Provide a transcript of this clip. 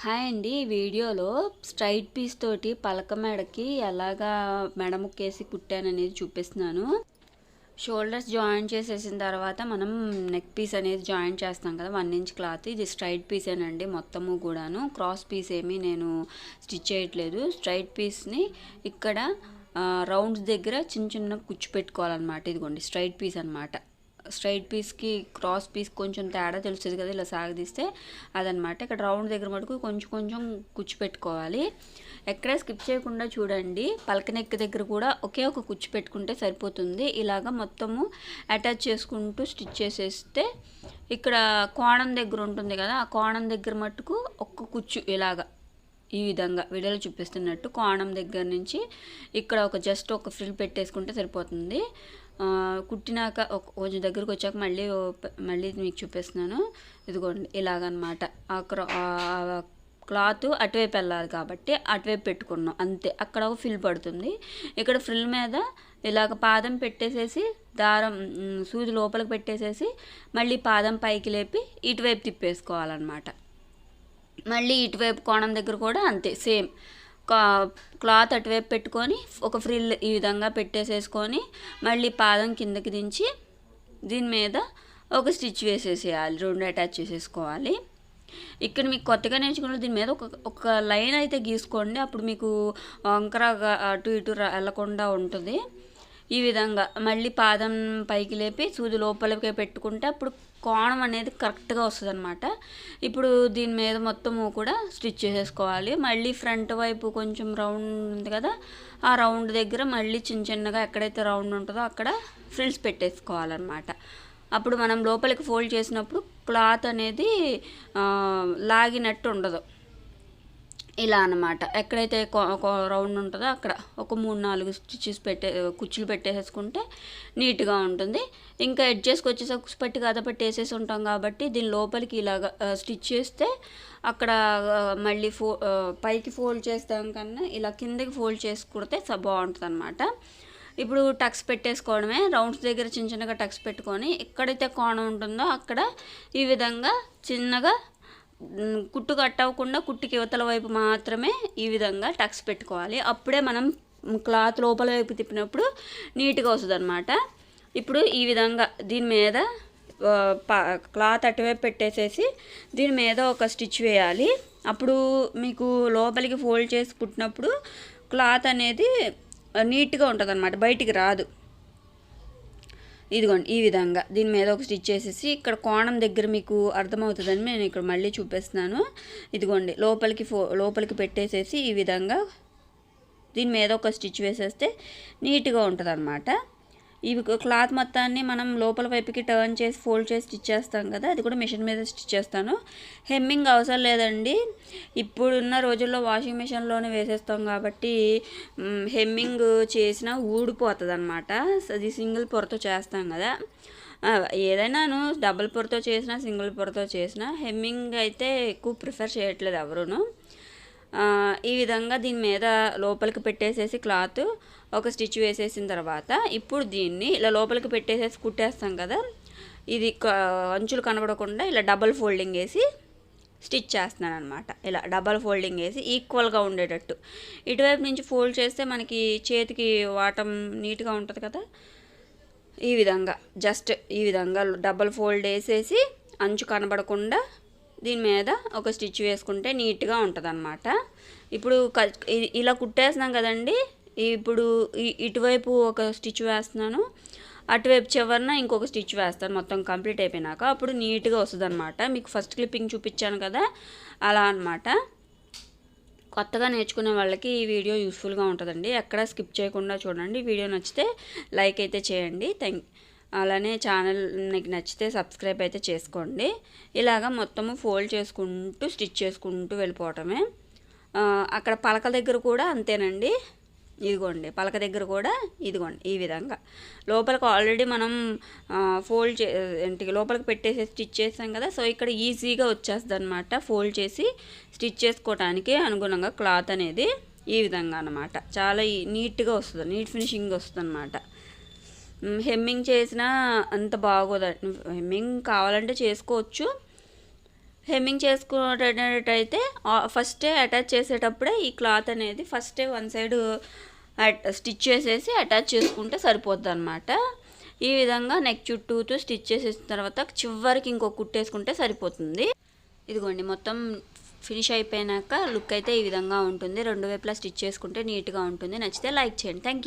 Hi అండి. ఈ వీడియోలో స్ట్రైట్ పీస్ తోటి పలక మెడకి ఎలాగా మెడ ముక్కేసి కుట్టాననేది చూపిస్తున్నాను. షోల్డర్స్ జాయిన్ చేసేసిన తర్వాత మనం నెక్ పీస్ అనేది జాయిన్ చేస్తాం కదా వన్ ఇంచ్ క్లాత్. ఇది స్ట్రైట్ పీసేనండి మొత్తము కూడాను. క్రాస్ పీస్ ఏమీ నేను స్టిచ్ చేయట్లేదు. స్ట్రైట్ పీస్ని ఇక్కడ రౌండ్స్ దగ్గర చిన్న చిన్న కుచ్చు పెట్టుకోవాలన్నమాట. ఇదిగోండి స్ట్రైట్ పీస్ అనమాట స్ట్రైట్ పీస్కి క్రాస్ పీస్ కొంచెం తేడా తెలుస్తుంది కదా ఇలా సాగదీస్తే అదనమాట ఇక్కడ రౌండ్ దగ్గర మటుకు కొంచెం కొంచెం కుచ్చు పెట్టుకోవాలి. ఎక్కడ స్కిప్ చేయకుండా చూడండి. పలక నెక్ దగ్గర కూడా ఒకే ఒక కుచ్చు పెట్టుకుంటే సరిపోతుంది. ఇలాగ మొత్తము అటాచ్ చేసుకుంటూ స్టిచ్ చేసేస్తే ఇక్కడ కోణం దగ్గర ఉంటుంది కదా ఆ కోణం దగ్గర మట్టుకు ఒక్క కుచ్చు ఇలాగా ఈ విధంగా వీడియోలో చూపిస్తున్నట్టు కోణం దగ్గర నుంచి ఇక్కడ ఒక జస్ట్ ఒక ఫ్రిల్ పెట్టేసుకుంటే సరిపోతుంది. కుట్టినాక ఒక కొంచెం దగ్గరకు వచ్చాక మళ్ళీ మళ్ళీ మీకు చూపిస్తున్నాను. ఇదిగోండి ఇలాగనమాట. ఆ క్రా- క్లాత్ అటువైపు వెళ్ళాలి కాబట్టి అటువైపు పెట్టుకున్నాం. అంతే. అక్కడ ఒక ఫిల్ పడుతుంది. ఇక్కడ ఫ్రిల్ మీద ఇలాగ పాదం పెట్టేసేసి దారం సూది లోపలికి పెట్టేసేసి మళ్ళీ పాదం పైకి లేపి ఇటువైపు తిప్పేసుకోవాలన్నమాట మళ్ళీ ఇటువైపు కోణం దగ్గర కూడా అంతే సేమ్. క్లాత్ అటువైపు పెట్టుకొని ఒక ఫ్రిల్ ఈ విధంగా పెట్టేసేసుకొని మళ్ళీ పాదం కిందకి దించి దీని మీద ఒక స్టిచ్ వేసేసేయాలి. రెండు అటాచ్ చేసేసుకోవాలి. ఇక్కడ మీకు కొత్తగా నేర్చుకున్న దీని మీద ఒక ఒక లైన్ అయితే గీసుకోండి. అప్పుడు మీకు వంకరగా అటు ఇటు వెళ్ళకుండా ఉంటుంది. ఈ విధంగా మళ్ళీ పాదం పైకి లేపి సూది లోపలికే పెట్టుకుంటే అప్పుడు కోణం అనేది కరెక్ట్గా వస్తుంది అనమాట ఇప్పుడు దీని మీద మొత్తము కూడా స్టిచ్ చేసేసుకోవాలి. మళ్ళీ ఫ్రంట్ వైపు కొంచెం రౌండ్ ఉంది కదా ఆ రౌండ్ దగ్గర మళ్ళీ చిన్న చిన్నగా ఎక్కడైతే రౌండ్ ఉంటుందో అక్కడ ఫ్రిల్స్ పెట్టేసుకోవాలన్నమాట. అప్పుడు మనం లోపలికి ఫోల్డ్ చేసినప్పుడు క్లాత్ అనేది లాగినట్టు ఉండదు. ఇలా అన్నమాట. ఎక్కడైతే రౌండ్ ఉంటుందో అక్కడ ఒక మూడు నాలుగు స్టిచ్చెస్ పెట్టే కుచ్చులు పెట్టేసేసుకుంటే నీట్గా ఉంటుంది. ఇంకా ఎడ్జెస్కి వచ్చేసి పట్టి కథ పెట్టేసేసి వేసేసి ఉంటాం కాబట్టి దీని లోపలికి ఇలాగ స్టిచ్ చేస్తే అక్కడ మళ్ళీ ఫో పైకి ఫోల్డ్ చేస్తాం కన్నా ఇలా కిందకి ఫోల్డ్ చేసి కుడితే బాగుంటుంది అనమాట ఇప్పుడు టక్స్ పెట్టేసుకోవడమే. రౌండ్స్ దగ్గర చిన్న చిన్నగా టక్స్ పెట్టుకొని ఎక్కడైతే కోణం ఉంటుందో అక్కడ ఈ విధంగా చిన్నగా కుట్టు కట్ అవ్వకుండా కుట్టుకి యువతల వైపు మాత్రమే ఈ విధంగా టక్స్ పెట్టుకోవాలి. అప్పుడే మనం క్లాత్ లోపల వైపు తిప్పినప్పుడు నీట్గా వస్తుంది అనమాట ఇప్పుడు ఈ విధంగా దీని మీద ప- క్లాత్ అటువైపు పెట్టేసేసి దీని మీద ఒక స్టిచ్ వేయాలి. అప్పుడు మీకు లోపలికి ఫోల్డ్ చేసి కుట్టినప్పుడు క్లాత్ అనేది నీట్గా ఉంటుంది అనమాట బయటికి రాదు. ఇదిగోండి ఈ విధంగా. దీని మీద ఒక స్టిచ్ చేసేసి ఇక్కడ కోణం దగ్గర మీకు అర్థమవుతుందని నేను ఇక్కడ మళ్ళీ చూపిస్తున్నాను. ఇదిగోండి లోపలికి ఫో లోపలికి పెట్టేసేసి ఈ విధంగా దీని మీద ఒక స్టిచ్ వేసేస్తే నీట్గా ఉంటుంది అనమాట ఇవి క్లాత్ మొత్తాన్ని మనం లోపల వైపుకి టర్న్ చేసి ఫోల్డ్ చేసి స్టిచ్ చేస్తాం కదా అది కూడా మిషన్ మీద స్టిచ్ చేస్తాను. హెమ్మింగ్ అవసరం లేదండి. ఇప్పుడున్న రోజుల్లో వాషింగ్ మిషన్లోనే వేసేస్తాం కాబట్టి హెమ్మింగ్ చేసినా ఊడిపోతుంది అనమాట అది సింగిల్ పొరతో చేస్తాం కదా. ఏదైనాను డబుల్ పొరతో చేసినా సింగిల్ పొరతో చేసినా హెమ్మింగ్ అయితే ఎక్కువ ప్రిఫర్ చేయట్లేదు ఎవరును. ఈ విధంగా దీని మీద లోపలికి పెట్టేసేసి క్లాత్ ఒక స్టిచ్ వేసేసిన తర్వాత ఇప్పుడు దీన్ని ఇలా లోపలికి పెట్టేసేసి కుట్టేస్తాం కదా ఇది అంచులు కనబడకుండా ఇలా డబల్ ఫోల్డింగ్ వేసి స్టిచ్ చేస్తున్నాను అనమాట ఇలా డబల్ ఫోల్డింగ్ వేసి ఈక్వల్గా ఉండేటట్టు. ఇటువైపు నుంచి ఫోల్డ్ చేస్తే మనకి చేతికి వాటం నీట్గా ఉంటుంది కదా ఈ విధంగా జస్ట్ ఈ విధంగా డబల్ ఫోల్డ్ వేసేసి అంచు కనబడకుండా దీని మీద ఒక స్టిచ్ వేసుకుంటే నీట్గా ఉంటుంది అనమాట ఇప్పుడు క- ఇలా కుట్టేస్తున్నాం కదండి ఇప్పుడు ఇటువైపు ఒక స్టిచ్ వేస్తున్నాను అటువైపు చివరిన ఇంకొక స్టిచ్ వేస్తాను మొత్తం కంప్లీట్ అయిపోయినాక అప్పుడు నీట్గా వస్తుంది అనమాట మీకు ఫస్ట్ క్లిప్పింగ్ చూపించాను కదా అలా అనమాట కొత్తగా నేర్చుకునే వాళ్ళకి ఈ వీడియో యూస్ఫుల్గా ఉంటుందండి. ఎక్కడ స్కిప్ చేయకుండా చూడండి. వీడియో నచ్చితే లైక్ అయితే చేయండి. థ్యాంక్ అలానే ఛానల్ మీకు నచ్చితే సబ్స్క్రైబ్ అయితే చేసుకోండి. ఇలాగ మొత్తము ఫోల్డ్ చేసుకుంటూ స్టిచ్ చేసుకుంటూ వెళ్ళిపోవటమే. అక్కడ పలక దగ్గర కూడా అంతేనండి. ఇదిగోండి పలక దగ్గర కూడా ఇదిగోండి ఈ విధంగా. లోపలికి ఆల్రెడీ మనం ఫోల్డ్ చే ఏంటి లోపలికి పెట్టేసి స్టిచ్ చేసాం కదా సో ఇక్కడ ఈజీగా వచ్చేస్తుంది అనమాట ఫోల్డ్ చేసి స్టిచ్ చేసుకోవటానికి అనుగుణంగా క్లాత్ అనేది ఈ విధంగా అనమాట చాలా ఈ- నీట్గా వస్తుంది నీట్ ఫినిషింగ్ వస్తుంది అనమాట హెమ్మింగ్ చేసినా అంత బాగోదు. హెమ్మింగ్ కావాలంటే చేసుకోవచ్చు. హెమ్మింగ్ చేసుకునేటట్టయితే ఫస్టే అటాచ్ చేసేటప్పుడే ఈ క్లాత్ అనేది ఫస్టే వన్ సైడ్ స్టిచ్ చేసేసి అటాచ్ చేసుకుంటే సరిపోద్ది అనమాట ఈ విధంగా నెక్ చుట్టూతో స్టిచ్ చేసేసిన తర్వాత చివరికి ఇంకో కుట్టేసుకుంటే సరిపోతుంది. ఇదిగోండి మొత్తం ఫినిష్ అయిపోయినాక లుక్ అయితే ఈ విధంగా ఉంటుంది. రెండు వైపులా స్టిచ్ చేసుకుంటే నీట్గా ఉంటుంది. నచ్చితే లైక్ చేయండి. Thank you